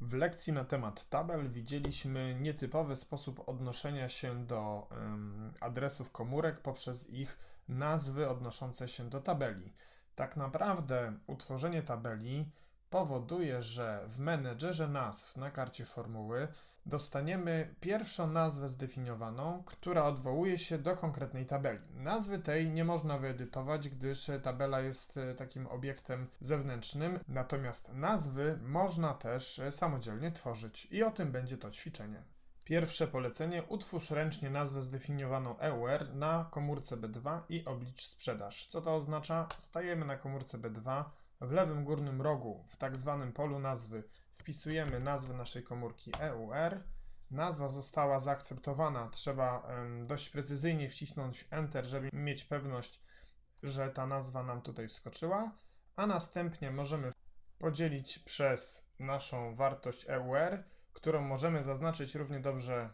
W lekcji na temat tabel widzieliśmy nietypowy sposób odnoszenia się do adresów komórek poprzez ich nazwy odnoszące się do tabeli. Tak naprawdę utworzenie tabeli powoduje, że w menedżerze nazw na karcie formuły dostaniemy pierwszą nazwę zdefiniowaną, która odwołuje się do konkretnej tabeli. Nazwy tej nie można wyedytować, gdyż tabela jest e, takim obiektem zewnętrznym, natomiast nazwy można też e, samodzielnie tworzyć i o tym będzie to ćwiczenie. Pierwsze polecenie: utwórz ręcznie nazwę zdefiniowaną EUR na komórce B2 i oblicz sprzedaż. Co to oznacza? Stajemy na komórce B2, w lewym górnym rogu, w tak zwanym polu nazwy, wpisujemy nazwę naszej komórki EUR. Nazwa została zaakceptowana. Trzeba dość precyzyjnie wcisnąć Enter, żeby mieć pewność, że ta nazwa nam tutaj wskoczyła. A następnie możemy podzielić przez naszą wartość EUR, którą możemy zaznaczyć równie dobrze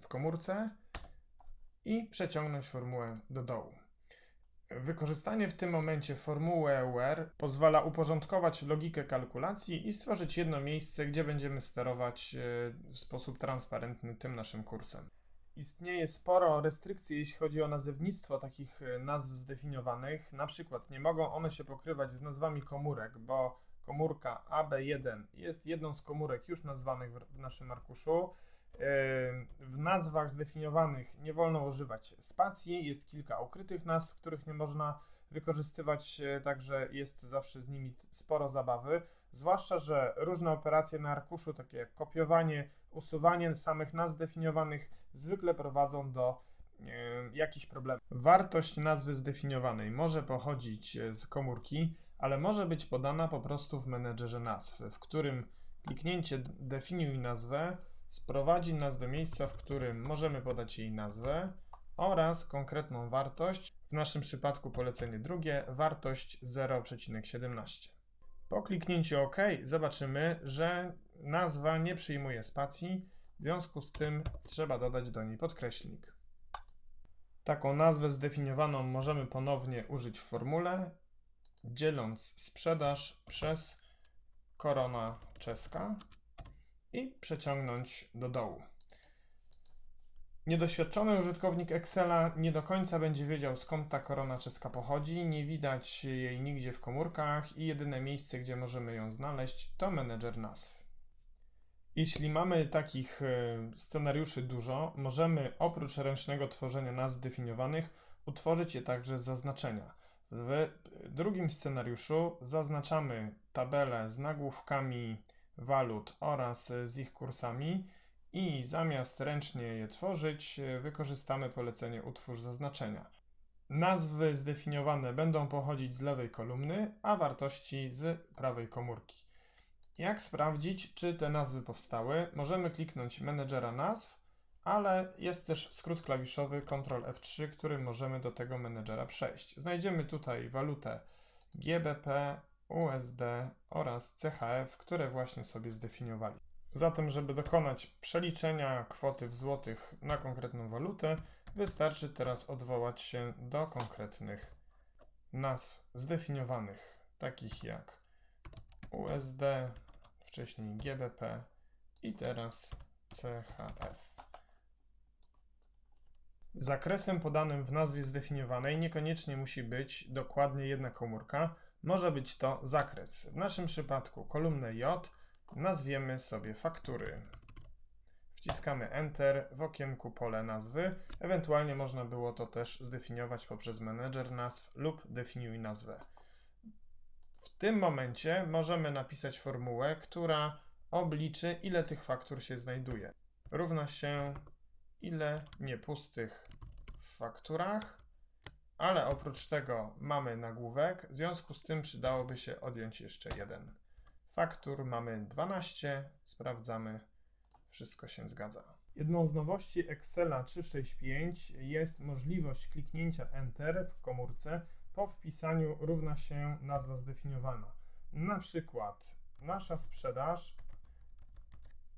w komórce i przeciągnąć formułę do dołu. Wykorzystanie w tym momencie formuły EUR pozwala uporządkować logikę kalkulacji i stworzyć jedno miejsce, gdzie będziemy sterować e, w sposób transparentny tym naszym kursem. Istnieje sporo restrykcji, jeśli chodzi o nazewnictwo takich e, nazw zdefiniowanych. Na przykład nie mogą one się pokrywać z nazwami komórek, bo komórka AB1 jest jedną z komórek już nazwanych w naszym arkuszu. W nazwach zdefiniowanych nie wolno używać spacji, jest kilka ukrytych nazw, których nie można wykorzystywać, e, także jest zawsze z nimi sporo zabawy. Zwłaszcza, że różne operacje na arkuszu, takie jak kopiowanie, usuwanie samych nazw zdefiniowanych, zwykle prowadzą do e, jakichś problemów. Wartość nazwy zdefiniowanej może pochodzić e, z komórki, ale może być podana po prostu w menedżerze nazw, w którym kliknięcie definiuj nazwę sprowadzi nas do miejsca, w którym możemy podać jej nazwę oraz konkretną wartość, w naszym przypadku polecenie drugie, wartość 0,17. Po kliknięciu OK zobaczymy, że nazwa nie przyjmuje spacji, w związku z tym trzeba dodać do niej podkreślnik. Taką nazwę zdefiniowaną możemy ponownie użyć w formule, dzieląc sprzedaż przez korona czeska i przeciągnąć do dołu. Niedoświadczony użytkownik Excela nie do końca będzie wiedział skąd ta korona czeska pochodzi, nie widać jej nigdzie w komórkach i jedyne miejsce, gdzie możemy ją znaleźć to menedżer nazw. Jeśli mamy takich e, scenariuszy dużo, możemy oprócz ręcznego tworzenia nazw zdefiniowanych utworzyć je także z zaznaczenia. W drugim scenariuszu zaznaczamy tabelę z nagłówkami walut oraz z ich kursami i zamiast ręcznie je tworzyć, wykorzystamy polecenie utwórz zaznaczenia. Nazwy zdefiniowane będą pochodzić z lewej kolumny, a wartości z prawej komórki. Jak sprawdzić, czy te nazwy powstały? Możemy kliknąć menedżera nazw, ale jest też skrót klawiszowy Ctrl F3, którym możemy do tego menedżera przejść. Znajdziemy tutaj walutę GBP, USD oraz CHF, które właśnie sobie zdefiniowali. Zatem, żeby dokonać przeliczenia kwoty w złotych na konkretną walutę, wystarczy teraz odwołać się do konkretnych nazw zdefiniowanych, takich jak USD, wcześniej GBP i teraz CHF. Zakresem podanym w nazwie zdefiniowanej niekoniecznie musi być dokładnie jedna komórka, może być to zakres. W naszym przypadku kolumnę J nazwiemy sobie faktury. Wciskamy Enter w okienku pole nazwy. Ewentualnie można było to też zdefiniować poprzez menedżer nazw lub definiuj nazwę. W tym momencie możemy napisać formułę, która obliczy, ile tych faktur się znajduje. Równa się ile niepustych w fakturach ale oprócz tego mamy nagłówek, w związku z tym przydałoby się odjąć jeszcze jeden. Faktur mamy 12, sprawdzamy, wszystko się zgadza. Jedną z nowości Excela 365 jest możliwość kliknięcia Enter w komórce po wpisaniu równa się nazwa zdefiniowana. Na przykład nasza sprzedaż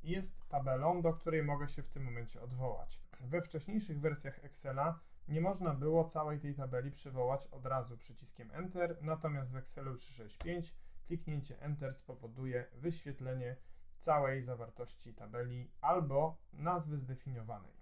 jest tabelą, do której mogę się w tym momencie odwołać. We wcześniejszych wersjach Excela nie można było całej tej tabeli przywołać od razu przyciskiem Enter, natomiast w Excelu 365 kliknięcie Enter spowoduje wyświetlenie całej zawartości tabeli albo nazwy zdefiniowanej.